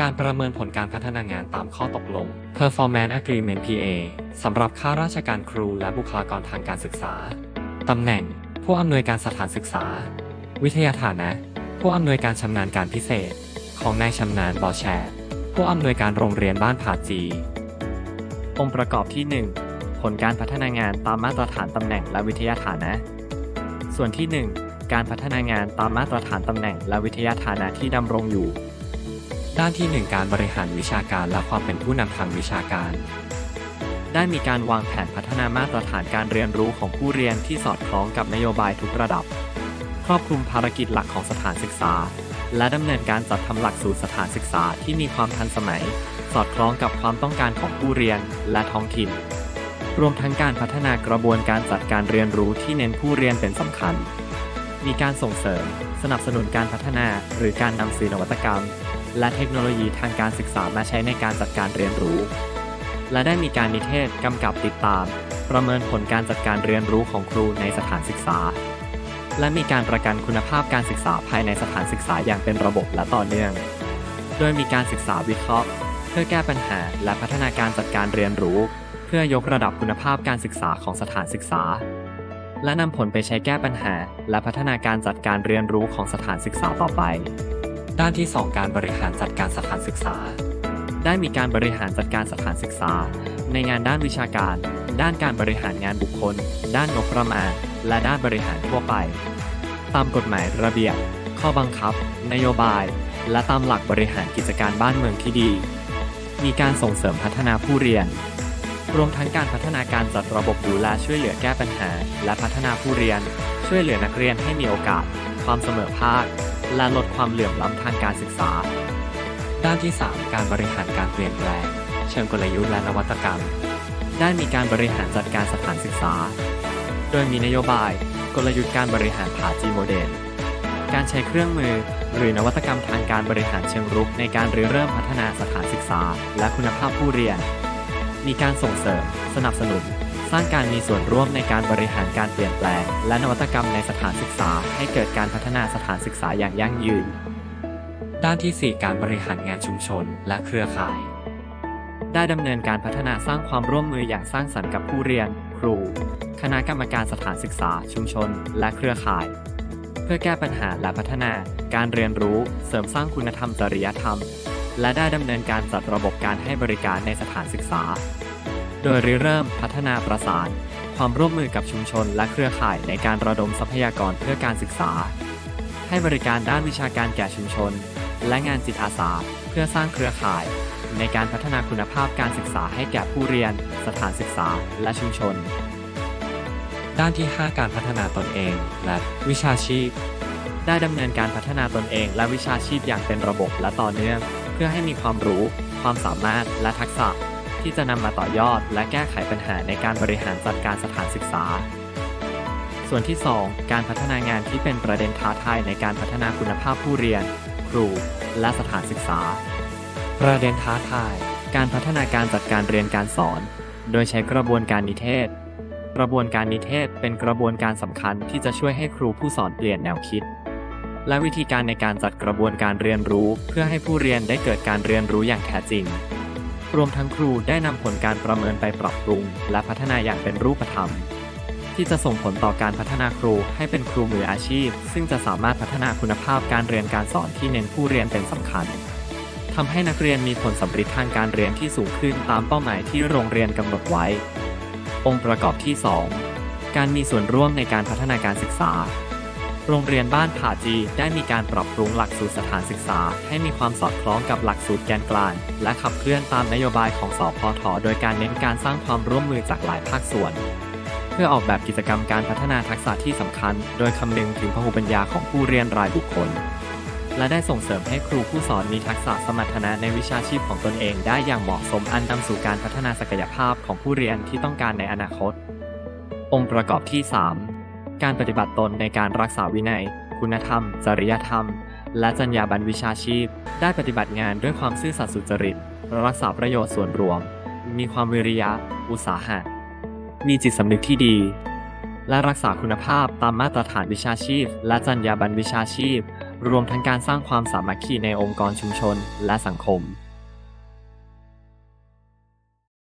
การประเมินผลการพัฒนางานตามข้อตกลง Performance Agreement PA สำหรับข้าราชการครูและบุคลากรทางการศึกษา ตำแหน่ง ผู้อำนวยการสถานศึกษา วิทยาฐานะ ผู้อำนวยการชำนาญการพิเศษ ของนายชำนาญบอแชร์ผู้อำนวยการโรงเรียนบ้านผาจี องค์ประกอบที่ 1 ผลการพัฒนางานตามมาตรฐานตำแหน่งและวิทยาฐานะ ส่วนที่ 1 การพัฒนางานตามมาตรฐานตำแหน่งและวิทยาฐานะที่ดำรงอยู่ ด้านที่ 1 การบริหารวิชาการและความเป็นผู้นำทางวิชาการ ได้มีการวางแผนพัฒนามาตรฐานการเรียนรู้ของผู้เรียนที่สอดคล้องกับนโยบายทุกระดับ ครอบคลุมภารกิจหลักของสถานศึกษา และดำเนินการจัดทำหลักสูตรสถานศึกษาที่มีความทันสมัย สอดคล้องกับความต้องการของผู้เรียนและท้องถิ่น รวมทั้งการพัฒนากระบวนการจัดการเรียนรู้ที่เน้นผู้เรียนเป็นสำคัญ มีการส่งเสริม สนับสนุนการพัฒนา หรือการนำสื่อนวัตกรรม และเทคโนโลยีทางการศึกษามาใช้ในการจัดการเรียนรู้ และได้มีการนิเทศกำกับติดตาม ประเมินผลการจัดการเรียนรู้ของครูในสถานศึกษา และมีการประกันคุณภาพการศึกษาภายในสถานศึกษาอย่างเป็นระบบและต่อเนื่อง โดยมีการศึกษาวิเคราะห์ เพื่อแก้ปัญหาและพัฒนาการจัดการเรียนรู้ เพื่อยกระดับคุณภาพการศึกษาของสถานศึกษา และนำผลไปใช้แก้ปัญหา และพัฒนาการจัดการเรียนรู้ของสถานศึกษาต่อไป ด้านที่ 2 การบริหารจัดการสถานศึกษา ได้มีการบริหารจัดการสถานศึกษา ในงานด้านวิชาการ ด้านการบริหารงานบุคคล ด้านงบประมาณ และด้านบริหารทั่วไป ตามกฎหมายระเบียบ ข้อบังคับ นโยบาย และตามหลักบริหารกิจการบ้านเมืองที่ดี มีการส่งเสริมพัฒนาผู้เรียน รวมทั้งการพัฒนาการจัดระบบดูแลช่วยเหลือแก้ปัญหา และพัฒนาผู้เรียน ช่วยเหลือนักเรียนให้มีโอกาส ความเสมอภาค และลดความเหลื่อมล้ำทางการศึกษา ด้านที่ 3 การบริหารการเปลี่ยนแปลง เชิงกลยุทธ์และนวัตกรรมได้มีการบริหารจัดการสถานศึกษา โดยมีนโยบาย กลยุทธ์การบริหารผาจีโมเดล การใช้เครื่องมือ หรือนวัตกรรมทางการบริหารเชิงรุกในการริเริ่มพัฒนาสถานศึกษา และคุณภาพผู้เรียน มีการส่งเสริม สนับสนุน สร้างการมีส่วนร่วมในการบริหารการเปลี่ยนแปลง และนวัตกรรมในสถานศึกษา ให้เกิดการพัฒนาสถานศึกษาอย่างยั่งยืน ด้านที่ 4 การบริหารงานชุมชนและเครือข่าย ได้ดำเนินการพัฒนาสร้างความร่วมมืออย่างสร้างสรรค์กับผู้เรียน ครู คณะกรรมการสถานศึกษา ชุมชน และเครือข่าย เพื่อแก้ปัญหาและพัฒนาการเรียนรู้ เสริมสร้างคุณธรรมจริยธรรม และได้ดำเนินการจัดระบบการให้บริการในสถานศึกษา โดยริเริ่มพัฒนาประสาน ความร่วมมือกับชุมชนและเครือข่ายในการระดมทรัพยากรเพื่อการศึกษา ให้บริการด้านวิชาการแก่ชุมชน และงานจิตอาสา เพื่อสร้างเครือข่าย ในการพัฒนาคุณภาพการศึกษาให้แก่ผู้เรียน สถานศึกษา และชุมชน ด้านที่ 5 การพัฒนาตนเอง และวิชาชีพได้ดำเนินการพัฒนาตนเองและวิชาชีพอย่างเป็นระบบและต่อเนื่อง เพื่อให้มีความรู้ ความสามารถและทักษะ ที่จะนำมาต่อยอดและแก้ไขปัญหาในการบริหารจัดการสถานศึกษา ส่วนที่ 2 การพัฒนางานที่เป็นประเด็นท้าทายในการพัฒนาคุณภาพผู้เรียน ครู และสถานศึกษา ประเด็นท้าทาย การพัฒนาการจัดการเรียนการสอน โดยใช้กระบวนการนิเทศ กระบวนการนิเทศเป็นกระบวนการสำคัญที่จะช่วยให้ครูผู้สอนเปลี่ยนแนวคิดและวิธีการในการจัดกระบวนการเรียนรู้ เพื่อให้ผู้เรียนได้เกิดการเรียนรู้อย่างแท้จริง รวมทั้งครูได้นำผลการประเมินไปปรับปรุง และพัฒนาอย่างเป็นรูปธรรม ที่จะส่งผลต่อการพัฒนาครูให้เป็นครูมืออาชีพ ซึ่งจะสามารถพัฒนาคุณภาพการเรียนการสอนที่เน้นผู้เรียนเป็นสำคัญทำให้นักเรียนมีผลสำเร็จทางการเรียนที่สูงขึ้นตามเป้าหมายที่โรงเรียนกำหนดไว้ องค์ประกอบที่ 2 การมีส่วนร่วมในการพัฒนาการศึกษา โรงเรียนบ้านผาจีได้มีการปรับปรุงหลักสูตรสถานศึกษา ให้มีความสอดคล้องกับหลักสูตรแกนกลางและขับเคลื่อนตามนโยบายของสพทโดยการเน้นการสร้างความร่วมมือจากหลายภาคส่วน เพื่อออกแบบกิจกรรมการพัฒนาทักษะที่สำคัญ โดยคำนึงถึงพหุปัญญาของผู้เรียนรายบุคคล และได้ส่งเสริมให้ครูผู้สอนมีทักษะสมรรถนะในวิชาชีพของตนเองได้อย่างเหมาะสมอันนำสู่การพัฒนาศักยภาพของผู้เรียนที่ต้องการในอนาคต องค์ประกอบที่ 3 การปฏิบัติตนในการรักษาวินัย คุณธรรม จริยธรรม และจรรยาบรรณวิชาชีพ ได้ปฏิบัติงานด้วยความซื่อสัตย์สุจริต รักษาประโยชน์ส่วนรวม มีความวิริยะ อุตสาหะ มีจิตสำนึกที่ดี และรักษาคุณภาพตามมาตรฐานวิชาชีพ และจรรยาบรรณวิชาชีพ รวมทั้งการสร้างความสามัคคีในองค์กรชุมชนและสังคม